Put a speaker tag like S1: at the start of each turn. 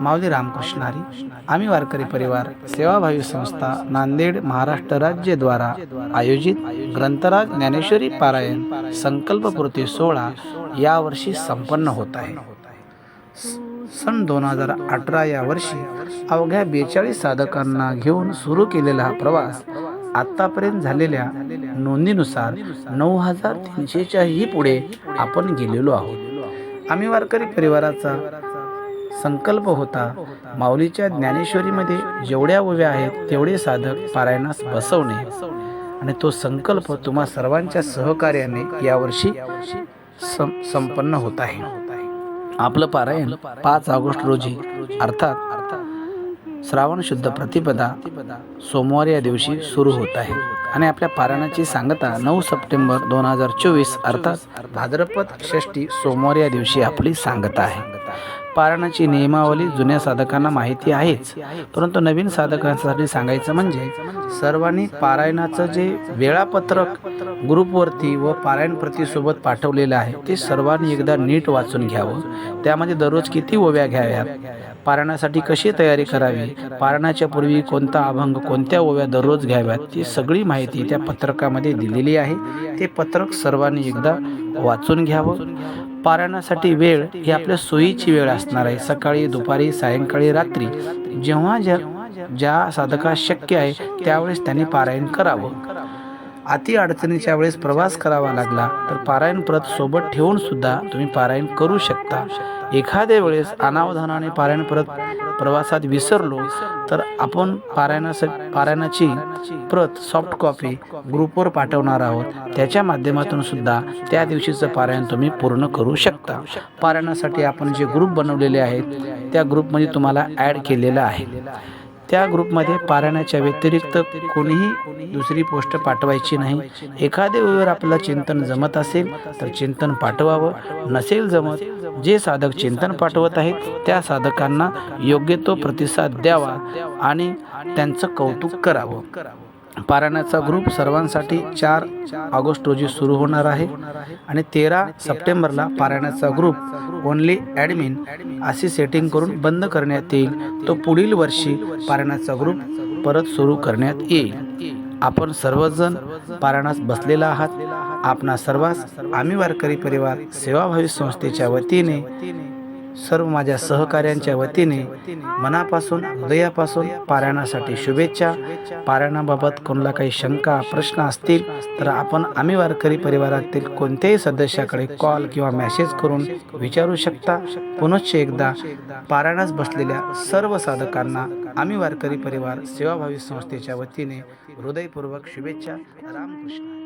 S1: माऊली रामकृष्णारी आम्ही वारकरी परिवार सेवाभावी संस्था नांदेड महाराष्ट्र राज्य द्वारा आयोजित ग्रंथराज ज्ञानेश्वरी पारायण संकल्पपूर्ती सोहळा यावर्षी संपन्न होत आहे. सन दोन हजार अठरा या वर्षी अवघ्या बेचाळीस साधकांना घेऊन सुरू केलेला हा प्रवास आतापर्यंत झालेल्या नोंदीनुसार नऊ हजार तीनशेच्याही पुढे आपण गेलेलो आहोत. आम्ही वारकरी परिवाराचा संकल्प होता. माऊलीच्या ज्ञानेश्वरीमध्ये जेवढ्या ओव्या आहेत तेवढे साधक पारायणास बसवणे. आणि तो संकल्प तुम्हा सर्वांच्या सहकार्याने यावर्षी सं संपन्न होत आहे. आपलं पारायण पाच ऑगस्ट रोजी अर्थात श्रावण शुद्ध प्रतिपदा सोमवार या दिवशी सुरू होत आहे. आणि आपल्या पारायणाची सांगता नऊ सप्टेंबर दोन हजार चोवीस अर्थात भाद्रपद षष्टी सोमवार या दिवशी आपली सांगता आहे. पारायणाची नियमावली जुन्या साधकांना माहिती आहेच. परंतु नवीन साधकांसाठी सांगायचं म्हणजे सर्वांनी पारायणाचं जे वेळापत्रक ग्रुपवरती व पारायण प्रतीसोबत पाठवलेलं आहे ते सर्वांनी एकदा नीट वाचून घ्यावं. त्यामध्ये दररोज किती ओव्या घ्याव्यात? पारायणासाठी कशी तयारी करावी? पारायणाच्या पूर्वी कोणता अभंग कोणत्या ओव्या दररोज घ्याव्यात? ती सगळी माहिती त्या पत्रकामध्ये दिलेली आहे. ते पत्रक सर्वांनी एकदा वाचून घ्यावं. पारायणासाठी वेळ ही आपल्या सोयीची वेळ असणार आहे. सकाळी दुपारी सायंकाळी रात्री. जेव्हा ज्या ज्या साधकास शक्य आहे त्यावेळेस त्यांनी पारायण करावं. अति अडचणीच्या वेळेस प्रवास करावा लागला तर पारायण प्रत सोबत ठेवून सुद्धा तुम्ही पारायण करू शकता. एखाद्या वेळेस अनावधानाने पारायण प्रत प्रवासात विसरलो तर आपण पारायणास पारायणाची प्रत सॉफ्ट कॉपी ग्रुपवर पाठवणार आहोत. त्याच्या माध्यमातून सुद्धा त्या दिवशीचं पारायण तुम्ही पूर्ण करू शकता. पारायणासाठी आपण जे ग्रुप बनवलेले आहेत त्या ग्रुपमध्ये तुम्हाला ॲड केलेलं आहे. त्या ग्रुपमध्ये पारायणाच्या व्यतिरिक्त कोणीही दुसरी पोस्ट पाठवायची नाही. एखाद्या वेळेवर आपलं चिंतन जमत असेल तर चिंतन पाठवावं. नसेल जमत जे साधक चिंतन पाठवत आहेत त्या साधकांना योग्य तो प्रतिसाद द्यावा आणि त्यांचं कौतुक करावं. पारायणाचा ग्रुप सर्वांसाठी चार ऑगस्ट रोजी सुरू होणार आहे. आणि तेरा सप्टेंबरला पारायणाचा ग्रुप ओनली ॲडमिन अशी सेटिंग करून बंद करण्यात येईल. तो पुढील वर्षी पारायणाचा ग्रुप परत सुरू करण्यात येईल. आपण सर्वजण पारायणास बसलेला आहात. आपणा सर्वांस आम्ही वारकरी परिवार सेवाभावी संस्थेच्या वतीने सर्व माझ्या सहकाऱ्यांच्या वतीने मनापासून हृदयापासून पारायणासाठी शुभेच्छा. पारायणाबाबत कोणाला काही शंका प्रश्न असतील तर आपण आम्ही वारकरी परिवारातील कोणत्याही सदस्याकडे कॉल किंवा मेसेज करून विचारू शकता. पुनश्च एकदा पारायणास बसलेल्या सर्व साधकांना आम्ही वारकरी परिवार सेवाभावी संस्थेच्या वतीने हृदयपूर्वक शुभेच्छा. रामकृष्ण.